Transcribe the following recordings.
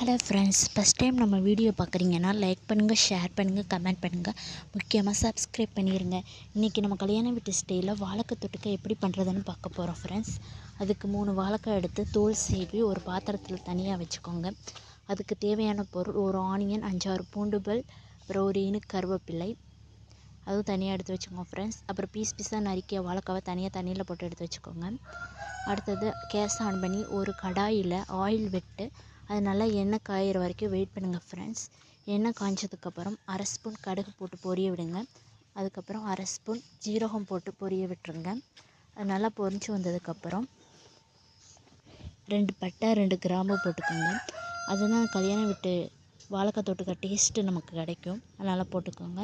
Hello friends first time நம்ம video பார்க்குறீங்கன்னா like பண்ணுங்கள் ஷேர் பண்ணுங்கள் கமெண்ட் பண்ணுங்கள் முக்கியமாக சப்ஸ்கிரைப் பண்ணிடுங்க இன்றைக்கி நம்ம கல்யாண வீட்டு ஸ்டைலில் வாழைக்காய் தொட்டுக்க எப்படி பண்ணுறதுன்னு பார்க்க போகிறோம் ஃப்ரெண்ட்ஸ் அதுக்கு மூணு வாழைக்காய் எடுத்து தோல் சீவி ஒரு பாத்திரத்தில் தனியாக வச்சுக்கோங்க. அதுக்கு தேவையான பொருள் ஒரு ஆனியன் அஞ்சாறு பூண்டுபல் அப்புறம் ஒரு இனு கருவேப்பிலை. அதுவும் தனியாக எடுத்து வச்சுக்கோங்க ஃப்ரெண்ட்ஸ் அப்புறம் பீஸ் பீஸாக நறுக்கிய வாழைக்காவை தனியாக தண்ணியில் போட்டு எடுத்து வச்சுக்கோங்க. அடுத்தது கேஸ் ஆன் பண்ணி ஒரு கடாயில் ஆயில் விட்டு அது நல்லா எண்ணெய் காயிற வரைக்கும் வெயிட் பண்ணுங்கள் ஃப்ரெண்ட்ஸ் எண்ணெய் காய்ஞ்சதுக்கப்புறம் அரை ஸ்பூன் கடுகு போட்டு பொரிய விடுங்க. அதுக்கப்புறம் அரை ஸ்பூன் ஜீரகம் போட்டு பொரிய விட்டுருங்க. அது நல்லா பொரிஞ்சு வந்ததுக்கப்புறம் ரெண்டு பட்டை ரெண்டு கிராம்பு போட்டுக்கோங்க. அதுதான் கல்யாணம் விட்டு வாழைக்காய் தொட்டுக்க டேஸ்ட்டு நமக்கு கிடைக்கும். அதனால் போட்டுக்கோங்க.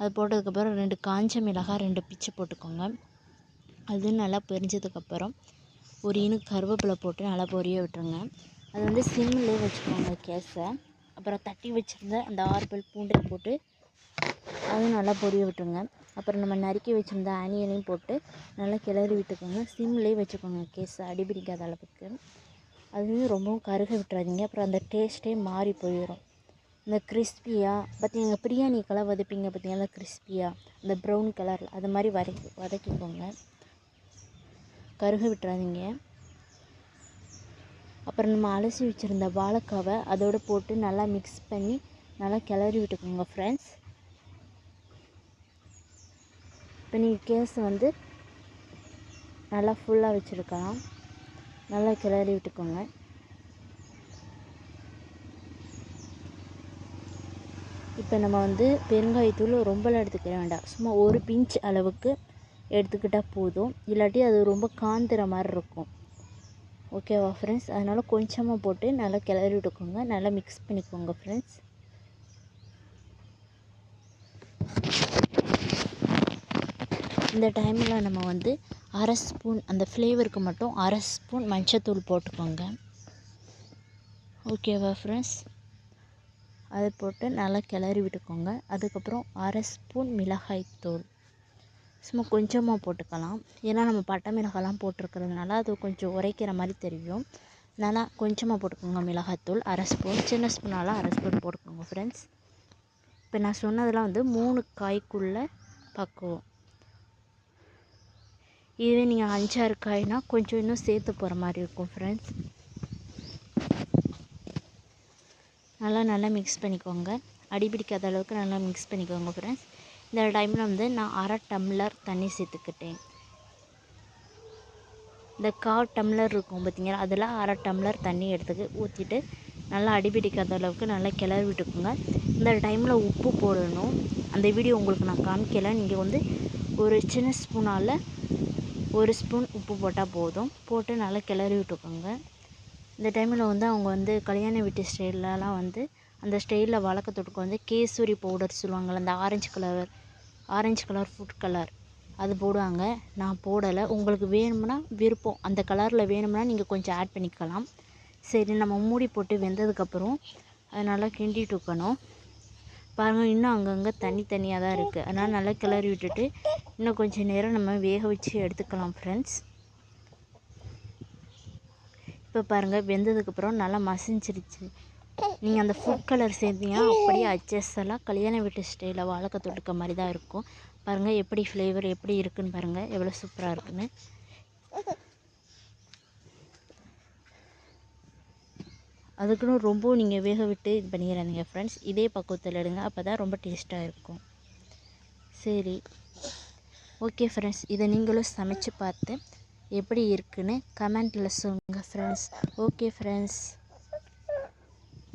அது போட்டதுக்கப்புறம் ரெண்டு காஞ்ச மிளகாய் ரெண்டு பிச்சு போட்டுக்கோங்க. அது நல்லா பொரிஞ்சதுக்கப்புறம் ஒரு இனு கருவேப்பிலை போட்டு நல்லா பொரிய விட்டுருங்க. அது வந்து சிம்மிலே வச்சுக்கோங்க கேஸை அப்புறம் தட்டி வச்சுருந்த அந்த ஆர்பல் பூண்டை போட்டு அதுவும் நல்லா பொரிய விட்டுருங்க. அப்புறம் நம்ம நறுக்கி வச்சுருந்த ஆனியனையும் போட்டு நல்லா கிளறி விட்டுக்கோங்க. சிம்லேயே வச்சுக்கோங்க கேஸை அடி பிடிக்காத அளவுக்கு. அதுவும் ரொம்பவும் கருக விட்டுறாதீங்க. அப்புறம் அந்த டேஸ்ட்டே மாறி போயிடும் இந்த கிறிஸ்பியாக பார்த்தீங்க பிரியாணிக்கெல்லாம் வதப்பீங்க பார்த்தீங்கன்னா கிறிஸ்பியாக அந்த ப்ரௌன் கலரில் அது மாதிரி வதக்கி வதக்கிக்கோங்க. கருக விட்டுறாதீங்க. அப்புறம் நம்ம அலசி வச்சுருந்த வாழைக்காவை அதோடு போட்டு நல்லா மிக்ஸ் பண்ணி நல்லா கிளறி விட்டுக்கோங்க ஃப்ரெண்ட்ஸ் இப்போ நீங்கள் கேஸ் வந்து நல்லா ஃபுல்லாக வச்சுருக்கலாம். நல்லா கிளறி விட்டுக்கோங்க. இப்போ நம்ம வந்து பெருங்காயத்தூள் ரொம்பலாம் எடுத்துக்க வேண்டாம். சும்மா ஒரு பிஞ்ச் அளவுக்கு எடுத்துக்கிட்டால் போதும். இல்லாட்டி அது ரொம்ப காந்துற மாதிரி இருக்கும். ஓகேவா ஃப்ரெண்ட்ஸ் அதனால் கொஞ்சமாக போட்டு நல்லா கிளறி விட்டுக்கோங்க. நல்லா மிக்ஸ் பண்ணிக்கோங்க ஃப்ரெண்ட்ஸ் இந்த டைமில் நம்ம வந்து அரை ஸ்பூன் அந்த ஃப்ளேவருக்கு மட்டும் அரை ஸ்பூன் மஞ்சத்தூள் போட்டுக்கோங்க. ஓகேவா ஃப்ரெண்ட்ஸ் அதை போட்டு நல்லா கிளறி விட்டுக்கோங்க. அதுக்கப்புறம் அரை ஸ்பூன் மிளகாய் தூள் சும்மா கொஞ்சமாக போட்டுக்கலாம். ஏன்னா நம்ம பட்டை மிளகாலாம் போட்டிருக்கிறதுனால அது கொஞ்சம் உரைக்கிற மாதிரி தெரியும். நல்லா கொஞ்சமாக போட்டுக்கோங்க மிளகாத்தூள். அரை ஸ்பூன் சின்ன ஸ்பூனால் அரை ஸ்பூன் போட்டுக்கோங்க ஃப்ரெண்ட்ஸ் இப்போ நான் சொன்னதெல்லாம் வந்து மூணு காய்க்குள்ளே பக்குவோம். இதுவே நீங்கள் அஞ்சாறு காய்னா கொஞ்சம் இன்னும் சேர்த்து போகிற மாதிரி இருக்கும் ஃப்ரெண்ட்ஸ் நல்லா நல்லா மிக்ஸ் பண்ணிக்கோங்க. அடி பிடிக்காத அளவுக்கு நல்லா மிக்ஸ் பண்ணிக்கோங்க ஃப்ரெண்ட்ஸ் இந்த டைமில் வந்து நான் அரை டம்ளர் தண்ணி சேர்த்துக்கிட்டேன். இந்த கால் டம்ளர் இருக்கும் பார்த்தீங்களா அதில் அரை டம்ளர் தண்ணி எடுத்துக்கு ஊற்றிட்டு நல்லா அடிபிடிக்காத அளவுக்கு நல்லா கிளறி விட்டுக்கோங்க. இந்த டைமில் உப்பு போடணும். அந்த வீடியோ உங்களுக்கு நான் காமிக்கலை. நீங்கள் வந்து ஒரு சின்ன ஸ்பூனால் ஒரு ஸ்பூன் உப்பு போட்டால் போதும். போட்டு நல்லா கிளறி விட்டுக்கோங்க. இந்த டைமில் வந்து அவங்க வந்து கல்யாண வீட்டு ஸ்டைல்லலாம் வந்து அந்த ஸ்டைலில் வளர்க்க தொட்டுக்கு வந்து கேசரி பவுடர் சொல்லுவாங்கள்ல அந்த orange colour orange colour food colour அது போடுவாங்க. நான் போடலை. உங்களுக்கு வேணும்னா விருப்பம். அந்த கலரில் வேணும்னா நீங்கள் கொஞ்சம் ஆட் பண்ணிக்கலாம். சரி நம்ம மூடி போட்டு வெந்ததுக்கப்புறம் அதை நல்லா கிண்டிட்டு இருக்கணும். பாருங்கள் இன்னும் அங்கங்கே தண்ணி தண்ணியாக தான் இருக்குது. அதனால் நல்லா கிளறி விட்டுட்டு இன்னும் கொஞ்சம் நேரம் நம்ம வேக வச்சு எடுத்துக்கலாம் ஃப்ரெண்ட்ஸ் இப்போ பாருங்கள் வெந்ததுக்கப்புறம் நல்லா மசிஞ்சிருச்சு. நீங்கள் அந்த ஃபுட் கலர் சேர்த்தீங்கன்னா அப்படியே அட்ஜஸ்டெல்லாம் கல்யாண வீட்டு ஸ்டைலில் வாழைக்காய் தொட்டுக்க மாதிரி தான் இருக்கும். பாருங்கள் எப்படி ஃப்ளேவர் எப்படி இருக்குன்னு பாருங்கள் எவ்வளோ சூப்பராக இருக்குன்னு. அதுக்குன்னு ரொம்ப நீங்கள் வேக விட்டு இது பண்ணிடுறாதீங்க ஃப்ரெண்ட்ஸ் இதே பக்குவத்தில் எடுங்க அப்போ தான் ரொம்ப டேஸ்ட்டாக இருக்கும். சரி. ஓகே ஃப்ரெண்ட்ஸ் இதை நீங்களும் சமைச்சு பார்த்து எப்படி இருக்குன்னு கமெண்ட்டில் சொல்லுங்கள் ஃப்ரெண்ட்ஸ் ஓகே ஃப்ரெண்ட்ஸ்